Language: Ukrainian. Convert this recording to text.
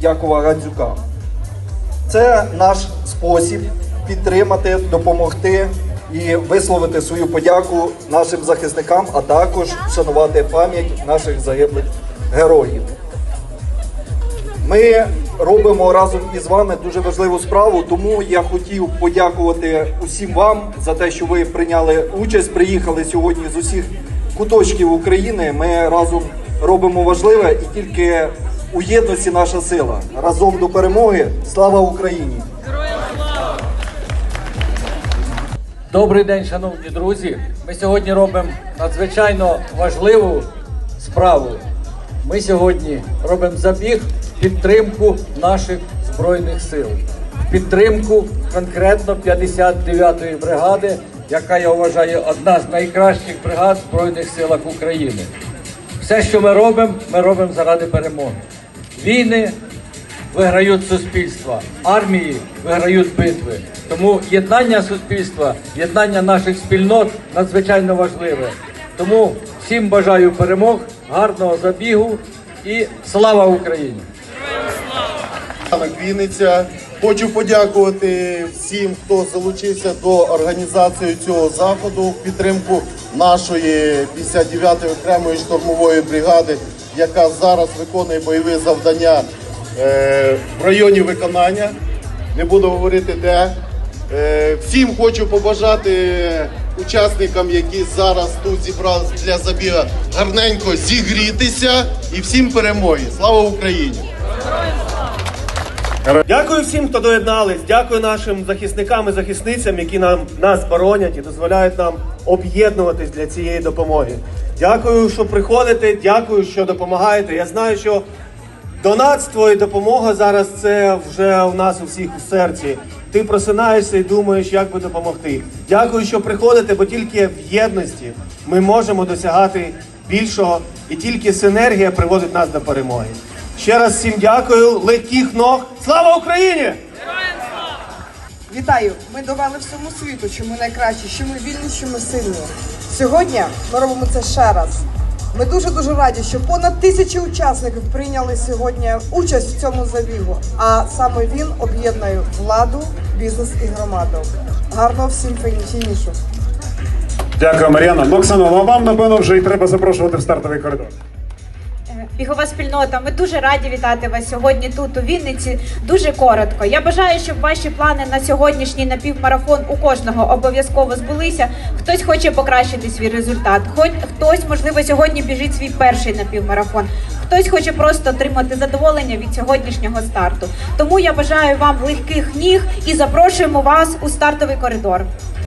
Якова Гандзюка. Це наш спосіб підтримати, допомогти і висловити свою подяку нашим захисникам, а також вшанувати пам'ять наших загиблих героїв. Ми робимо разом із вами дуже важливу справу, тому я хотів подякувати усім вам за те, що ви прийняли участь, приїхали сьогодні з усіх куточків України. Ми разом робимо важливе і тільки у єдності наша сила. Разом до перемоги. Слава Україні! Добрий день, шановні друзі. Ми сьогодні робимо надзвичайно важливу справу. Ми сьогодні робимо забіг в підтримку наших збройних сил, в підтримку конкретно 59-ї бригади, яка я вважаю одна з найкращих бригад в Збройних силах України. Все, що ми робимо, ми робимо заради перемоги. Війни виграють суспільства, армії виграють битви. Тому єднання суспільства, єднання наших спільнот надзвичайно важливе. Тому всім бажаю перемог, гарного забігу і слава Україні! Вінниця. Хочу подякувати всім, хто залучився до організації цього заходу в підтримку нашої 59-ї окремої штурмової бригади, яка зараз виконує бойові завдання е, в районі виконання. Не буду говорити де. Е, всім хочу побажати учасникам, які зараз тут зібралися для забіга, гарненько зігрітися і всім перемоги. Слава Україні! Дякую всім, хто доєднались. Дякую нашим захисникам і захисницям, які нам нас боронять і дозволяють нам об'єднуватись для цієї допомоги. Дякую, що приходите. Дякую, що допомагаєте. Я знаю, що донатство і допомога зараз це вже у нас у всіх у серці. Ти просинаєшся і думаєш, як би допомогти. Дякую, що приходите, бо тільки в єдності ми можемо досягати більшого, і тільки синергія приводить нас до перемоги. Ще раз всім дякую, легких ног. Слава Україні! Вітаю! Ми довели всьому світу, що ми найкращі, що ми вільні, що ми сильні. Сьогодні ми робимо це ще раз. Ми дуже дуже раді, що понад тисячі учасників прийняли сьогодні участь в цьому забігу. А саме він об'єднує владу, бізнес і громаду. Гарного всім фінішу! Дякую, Мар'яна. Оксано, ну, вам напевно вже і треба запрошувати в стартовий коридор. Бігова спільнота, ми дуже раді вітати вас сьогодні тут у Вінниці. Дуже коротко. Я бажаю, щоб ваші плани на сьогоднішній напівмарафон у кожного обов'язково збулися. Хтось хоче покращити свій результат, хоч хтось, можливо, сьогодні біжить свій перший напівмарафон. Хтось хоче просто отримати задоволення від сьогоднішнього старту. Тому я бажаю вам легких ніг і запрошуємо вас у стартовий коридор.